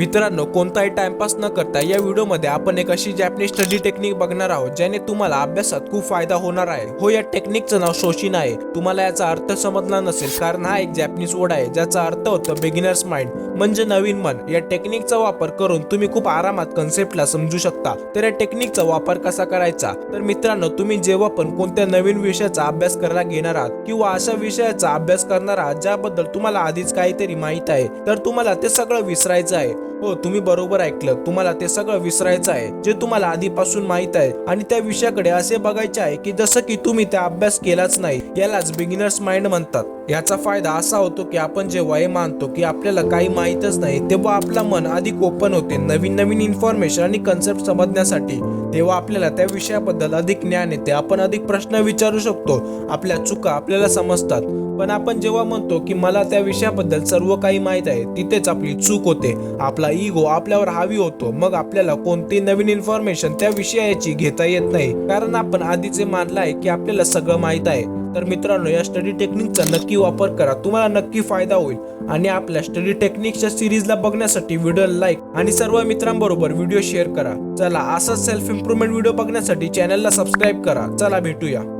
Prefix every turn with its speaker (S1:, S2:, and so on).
S1: मित्रांनो कोणताही टाइमपास न करता या व्हिडिओमध्ये आपण एक अशी जॅपनीज स्टडी टेक्निक बघणार आहोत ज्याने तुम्हाला अभ्यासात खूप फायदा होणार आहे. हो या टेक्निकचं नाव शोषिन आहे. तुम्हाला याचा अर्थ समजला नसेल कारण हा एक जॅपनीज वर्ड आहे ज्याचा अर्थ होतो बिगिनर्स माइंड म्हणजे नवीन मन. या टेक्निकचा वापर करून तुम्ही खूप आरामात कन्सेप्टला समजू शकता. तर या टेक्निकचा वापर कसा करायचा? तर मित्रांनो तुम्ही जेव्हा पण कोणत्या नवीन विषयाचा अभ्यास करायला घेणार आहात किंवा अशा विषयाचा अभ्यास करणार आहात ज्याबद्दल तुम्हाला आधीच काहीतरी माहीत आहे तर तुम्हाला ते सगळं विसरायचं आहे. हो तुम्ही बरोबर ऐकलं. तुम्हाला ते सगळं विसरायचं आहे जे तुम्हाला आधीपासून माहीत आहे. आणि त्या विषयाकडे असे बघायचे आहे की जसं की तुम्ही त्या अभ्यास केलाच नाही यालाच बिगिनर्स माइंड म्हणतात. याचा फायदा असा होतो की आपण जेव्हा हे मानतो की आपल्याला काही माहीतच नाही तेव्हा आपलं मन अधिक ओपन होते नवीन नवीन इन्फॉर्मेशन आणि कन्सेप्ट समजण्यासाठी. तेव्हा आपल्याला त्या विषयाबद्दल अधिक ज्ञान येते आपण अधिक प्रश्न विचारू शकतो आपल्या चुका आपल्याला समजतात. पण आपण जेव्हा म्हणतो की मला त्या विषयाबद्दल सर्व काही माहीत आहे तिथेच आपली चूक होते आपला इगो आपल्यावर हावी होतो मग आपल्याला कोणती नवीन इन्फॉर्मेशन त्या विषयाची घेता येत नाही. कारण आपण आधीचे मानलं आहे की आपल्याला सगळं माहीत आहे. तर मित्रांनो या स्टडी टेक्निकचा नक्की वापर करा. तुम्हाला नक्की फायदा होईल. आणि आपल्या स्टडी टेक्निकच्या सिरीजला बघण्यासाठी व्हिडिओ लाईक आणि सर्व मित्रांबरोबर व्हिडिओ शेअर करा. चला असाच सेल्फ इम्प्रुव्हमेंट व्हिडिओ बघण्यासाठी चॅनलला सबस्क्राईब करा. चला भेटूया.